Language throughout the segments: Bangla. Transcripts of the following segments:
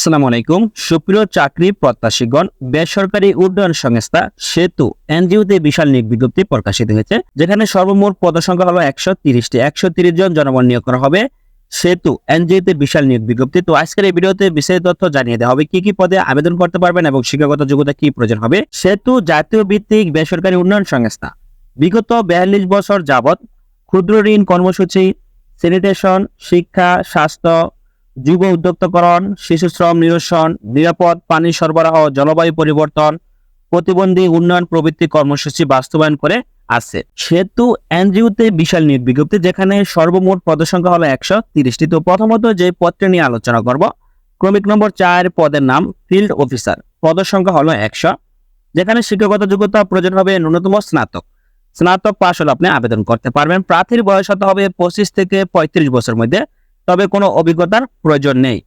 আসসালামু আলাইকুম। সুপ্রিয় চাকরি প্রত্যাশীগণ, বেসরকারি উন্নয়ন সংস্থা সেতু এনজিওতে বিশাল নিয়োগ বিজ্ঞপ্তি প্রকাশিত হয়েছে, যেখানে সর্বমোট পদসংখ্যা হলো একশো তিরিশটি, একশো তিরিশ জন জনবল নিয়োগ করা হবে। সেতু এনজিওতে বিশাল নিয়োগ বিজ্ঞপ্তি। তো আজকের এই ভিডিওতে বিস্তারিত তথ্য জানিয়ে দেওয়া হবে, কি কি পদে আবেদন করতে পারবেন এবং শিক্ষাগত যোগ্যতা কি প্রয়োজন হবে। সেতু জাতীয় ভিত্তিক বেসরকারি উন্নয়ন সংস্থা। বিগত বিয়াল্লিশ বছর যাবৎ ক্ষুদ্র ঋণ কর্মসূচি স্যানিটেশন শিক্ষা, স্বাস্থ্য যুব উদ্যোক্তকরণ, শিশু শ্রম নিরসন, নিরাপদ পানি সরবরাহ, জলবায়ু পরিবর্তন, প্রতিবন্ধী উন্নয়ন প্রবৃত্তি কর্মসূচি বাস্তবায়ন করে আছে। সেতু এনজিওতে বিশাল নিয়োগ বিজ্ঞপ্তি, যেখানে সর্বমোট পদসংখ্যা হলো একশো তিরিশটি। তো প্রথমত যে পদটি নিয়ে আলোচনা করব, ক্রমিক নম্বর চার পদের নাম ফিল্ড অফিসার। পদসংখ্যা হলো একশো, যেখানে শিক্ষাগত যোগ্যতা প্রয়োজন হবে ন্যূনতম স্নাতক। স্নাতক পাশ হলে আপনি আবেদন করতে পারবেন। প্রার্থীর বয়স হতে হবে পঁচিশ থেকে পঁয়ত্রিশ বছর মধ্যে। তবে কোনো অভিজ্ঞতার প্রয়োজন নেই।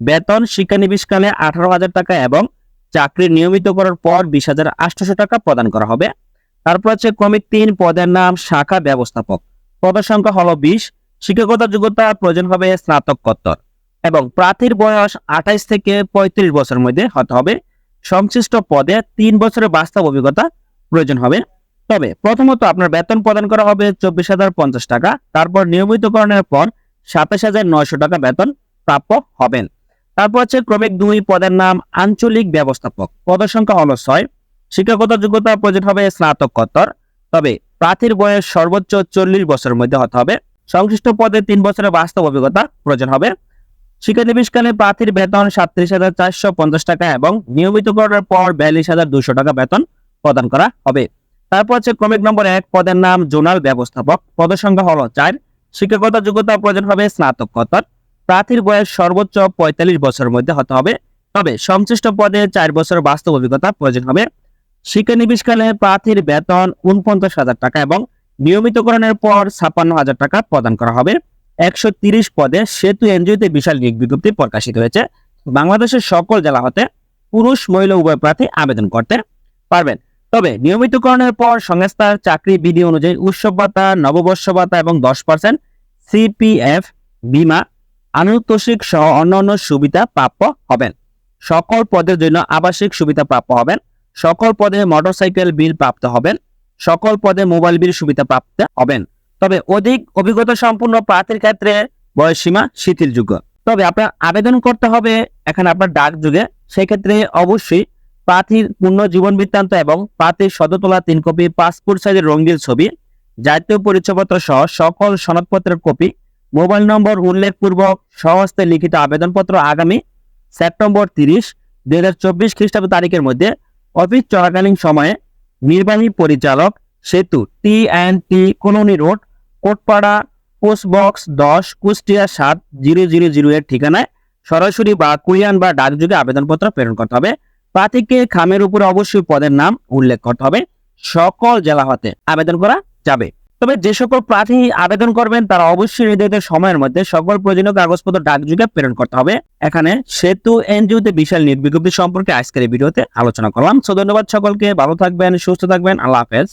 বেতন, শিক্ষানবিশকালে আঠারো হাজার টাকা এবং চাকরি নিয়মিত করার পর বিশ হাজার আটশোশো টাকা প্রদান করা হবে। তারপর হচ্ছে ক্রমিক তিন, পদের নাম, শাখা ব্যবস্থাপক। পদের সংখ্যা হলো বিশ। শিক্ষাগত যোগ্যতা প্রয়োজন হবে স্নাতকোত্তর এবং প্রার্থীর বয়স আঠাইশ থেকে পঁয়ত্রিশ বছরের মধ্যে হতে হবে। সংশ্লিষ্ট পদে তিন বছরের বাস্তব অভিজ্ঞতা প্রয়োজন হবে। তবে প্রথমত আপনার বেতন প্রদান করা হবে চব্বিশ হাজার পঞ্চাশ টাকা। তারপর নিয়মিতকরণের পর সাতাশ হাজার নয়শো টাকা বেতন প্রাপ্য হবেন। তারপর হচ্ছে ক্রমিক দুই পদের নাম আঞ্চলিক ব্যবস্থাপক। পদের সংখ্যা হলো ছয়। শিক্ষাগত যোগ্যতা প্রয়োজন হবে স্নাতকোত্তর। তবে প্রার্থীর বয়স সর্বোচ্চ চল্লিশ বছরের মধ্যে হতে হবে। সংশ্লিষ্ট পদে তিন বছরের বাস্তব অভিজ্ঞতা প্রয়োজন হবে। শিক্ষানবিশকালে প্রার্থীর বেতন সাতত্রিশ হাজার চারশো পঞ্চাশ টাকা এবং নিয়মিতকরণের পর বিয়াল্লিশ হাজার দুশো টাকা বেতন প্রদান করা হবে। তারপর হচ্ছে ক্রমিক নম্বর এক, পদের নাম জোনাল ব্যবস্থাপক। পদের সংখ্যা হলো চার। শিক্ষাগত যোগ্যতা প্রয়োজন হবে স্নাতকোত্তর। প্রার্থীর বয়স সর্বোচ্চ পঁয়তাল্লিশ বছরের মধ্যে হতে হবে। তবে সংশ্লিষ্ট পদে চার বছর বাস্তব অভিজ্ঞতা প্রয়োজন হবে। শিক্ষানবিশকালে প্রার্থীর বেতন উনপঞ্চাশ হাজার টাকা এবং নিয়মিতকরণের পর ছাপ্পান্ন হাজার টাকা প্রদান করা হবে। একশো তিরিশ পদে সেতু এনজিওতে বিশাল নিয়োগ বিজ্ঞপ্তি প্রকাশিত হয়েছে। বাংলাদেশের সকল জেলা হতে পুরুষ, মহিলা, উভয় প্রার্থী আবেদন করতে পারবেন। তবে নিয়মিতকরণের পর সংস্থার চাকরি বিধি অনুযায়ী উৎসব ভাতা, নববর্ষ ভাতা এবং দশ পার্সেন্ট সিপিএফ বিমা আনুতোষিক সহ অন্যান্য সুবিধা প্রাপ্য হবেন। সকল পদের জন্য আবাসিক সুবিধা প্রাপ্য হবেন। সকল পদে মোটরসাইকেল বিল প্রাপ্ত হবেন। সকল পদে মোবাইল বিল সুবিধা প্রাপ্ত হবেন। তবে অধিক অভিজ্ঞতা সম্পূর্ণ প্রার্থীর ক্ষেত্রে বয়সসীমা শিথিলযোগ্য। তবে আপনার আবেদন করতে হবে এখানে আপনার ডাক যুগে সেক্ষেত্রে অবশ্যই প্রার্থীর পূর্ণ জীবন বৃত্তান্ত এবং প্রার্থীর সদতলা তিন কপি, পাসপোর্ট সাইজের রঙিন ছবি, জাতীয় পরিচয়পত্র সহ সকল সনদপত্রের কপি, মোবাইল নম্বর উল্লেখপূর্বক সহস্তে লিখিত আবেদনপত্র আগামী সেপ্টেম্বর তিরিশ, দুই হাজার চব্বিশ খ্রিস্টাব্দ তারিখের মধ্যে অফিস চলাকালীন সময়ে নির্বাহী পরিচালক সেতু T and T colony road, Kotpara post box দশ, কুষ্টিয়া সাত, জিরো জিরো জিরো এর ঠিকানায় সরাসরি বা কুরিয়ান বা ডাকযোগে আবেদনপত্র প্রেরণ করতে হবে। প্রার্থীকে খামের উপরে অবশ্যই পদের নাম উল্লেখ করতে হবে। সকল জেলা হতে আবেদন করা যাবে। তবে যে সকল প্রার্থী আবেদন করবেন, তারা অবশ্যই নির্ধারিত সময়ের মধ্যে সকল প্রয়োজনীয় কাগজপত্র ডাকযোগে প্রেরণ করতে হবে। এখানে সেতু, এনজিওতে বিশাল নির্বিজ্ঞপ্তি বিজ্ঞপ্তি সম্পর্কে আজকের ভিডিওতে আলোচনা করলাম। সো ধন্যবাদ সকলকে, ভালো থাকবেন, সুস্থ থাকবেন, আল্লাহ হাফেজ।